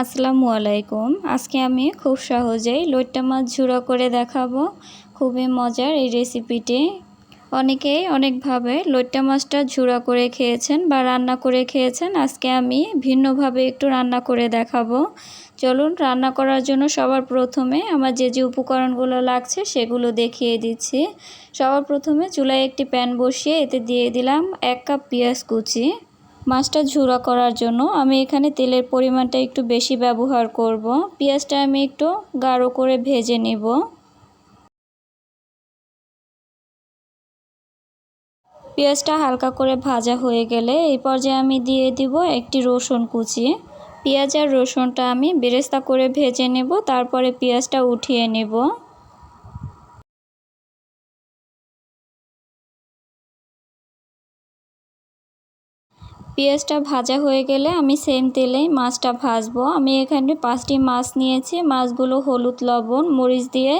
আসসালামু আলাইকুম। আজকে আমি খুব সহজেই লইট্টা মাছ ঝুড়ো করে দেখাবো। খুবই মজার এই রেসিপিটি। অনেকেই অনেকভাবে লইট্টা মাছটা ঝুড়া করে খেয়েছেন বা রান্না করে খেয়েছেন। আজকে আমি ভিন্নভাবে একটু রান্না করে দেখাবো। চলুন, রান্না করার জন্য সবার প্রথমে আমার যে যে উপকরণগুলো লাগছে সেগুলো দেখিয়ে দিচ্ছি। সবার প্রথমে চুলায় একটি প্যান বসিয়ে এতে দিয়ে দিলাম এক কাপ পেঁয়াজ কুচি। মাছটা ঝুড়া করার জন্য আমি এখানে তেলের পরিমাণটা একটু বেশি ব্যবহার করব। পেঁয়াজটা আমি একটু গাঢ় করে ভেজে নেব। পেঁয়াজটা হালকা করে ভাজা হয়ে গেলে এই পর্যায়ে আমি দিয়ে দিব একটি রসুন কুচি। পেঁয়াজ আর রসুনটা আমি বেরেস্তা করে ভেজে নেব, তারপরে পেঁয়াজটা উঠিয়ে নেব। পেঁয়াজটা ভাজা হয়ে গেলে আমি সেম তেলেই মাছটা ভাজবো। আমি এখানে পাঁচটি মাছ নিয়েছি। মাছগুলো হলুদ, লবণ, মরিচ দিয়ে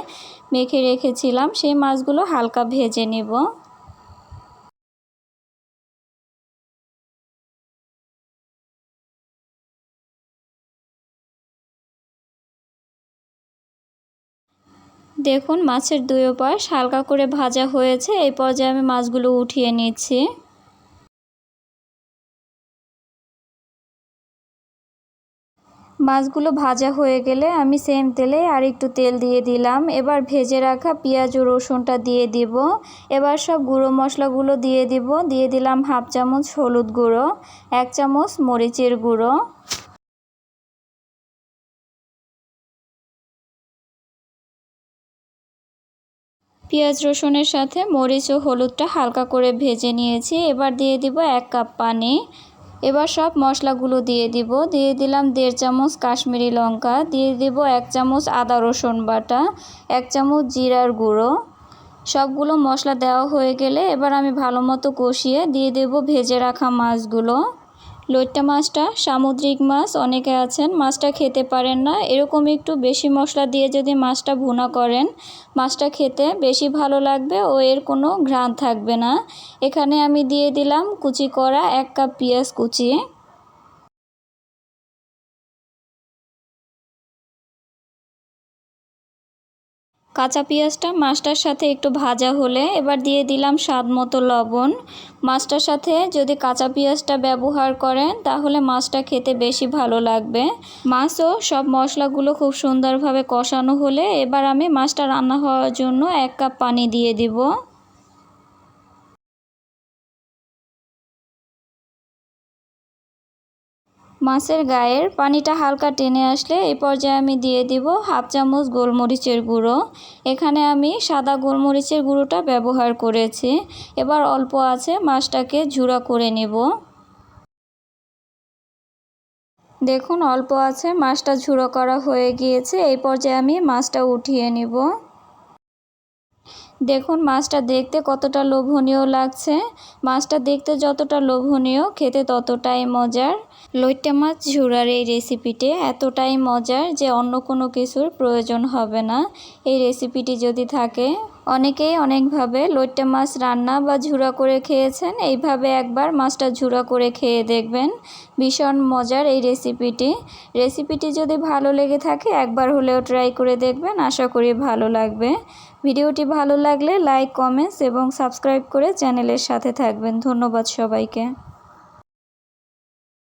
মেখে রেখেছিলাম। সেই মাছগুলো হালকা ভেজে নেব। দেখুন, মাছের দুই পাশ হালকা করে ভাজা হয়েছে। এই পর্যায়ে আমি মাছগুলো উঠিয়ে নিচ্ছি। মাছগুলো ভাজা হয়ে গেলে আমি সেম তেলে আর একটু তেল দিয়ে দিলাম। এবার ভেজে রাখা পেঁয়াজ ও রসুনটা দিয়ে দিব। এবার সব গুঁড়ো মশলাগুলো দিয়ে দিব। দিয়ে দিলাম হাফ চামচ হলুদ গুঁড়ো, এক চামচ মরিচের গুঁড়ো। পেঁয়াজ রসুনের সাথে মরিচ ও হলুদটা হালকা করে ভেজে নিয়েছি। এবার দিয়ে দিব এক কাপ পানি। এবার সব মশলাগুলো দিয়ে দিব। দিয়ে দিলাম দেড় চামচ কাশ্মীরি লঙ্কা, দিয়ে দিব এক চামচ আদা রসুন বাটা, এক চামচ জিরার গুঁড়ো। সবগুলো মশলা দেওয়া হয়ে গেলে এবার আমি ভালো মতো কষিয়ে দিয়ে দেব ভেজে রাখা মাছগুলো। লইট্টা মাছটা, সামুদ্রিক মাছ, অনেকে আছেন, মাছটা খেতে পারেন না। এরকম একটু বেশি মশলা দিয়ে যদি মাছটা ভুনা করেন, মাছটা খেতে বেশি ভালো লাগবে ও এর কোনো ঘ্রাণ থাকবে না। এখানে আমি দিয়ে দিলাম কুচি করা এক কাপ পেঁয়াজ কুচি। কাঁচা পেঁয়াজটা মাছটার সাথে একটু ভাজা হলে এবার দিয়ে দিলাম স্বাদ মতো লবণ। মাছটার সাথে যদি কাঁচা পেঁয়াজটা ব্যবহার করেন, তাহলে মাছটা খেতে বেশি ভালো লাগবে। মাছও সব মশলাগুলো খুব সুন্দরভাবে কষানো হলে এবার আমি মাছটা রান্না হওয়ার জন্য এক কাপ পানি দিয়ে দিব। মাছের গায়ের পানিটা হালকা টেনে আসলে এই পর্যায়ে আমি দিয়ে দিব হাফ চামচ গোলমরিচের গুঁড়ো। এখানে আমি সাদা গোলমরিচের গুঁড়োটা ব্যবহার করেছি। এবার অল্প আছে মাছটাকে ঝুড়া করে নেব। দেখুন, অল্প আছে, মাছটা ঝুড়ো করা হয়ে গিয়েছে। এই পর্যায়ে আমি মাছটা উঠিয়ে নিব। দেখুন, মাছটা দেখতে কতটা লোভনীয় লাগছে। মাছটা দেখতে যতটা লোভনীয়, খেতে ততটাই মজার। লইট্টা মাছ ঝুড়ার এই রেসিপিটি এতটাই মজার যে অন্য কোনো কিছুর প্রয়োজন হবে না। এই রেসিপিটি যদি থাকে, অনেকেই অনেকভাবে লইট্টা মাছ রান্না বা ঝুড়া করে খেয়েছেন। এইভাবে একবার মাছটা ঝুড়া করে খেয়ে দেখবেন, ভীষণ মজার এই রেসিপিটি। রেসিপিটি যদি ভালো লেগে থাকে, একবার হলেও ট্রাই করে দেখবেন। আশা করি ভালো লাগবে। ভিডিওটি ভালো লাগলে লাইক কমেন্টস এবং সাবস্ক্রাইব করে চ্যানেলের সাথে থাকবেন। ধন্যবাদ সবাইকে।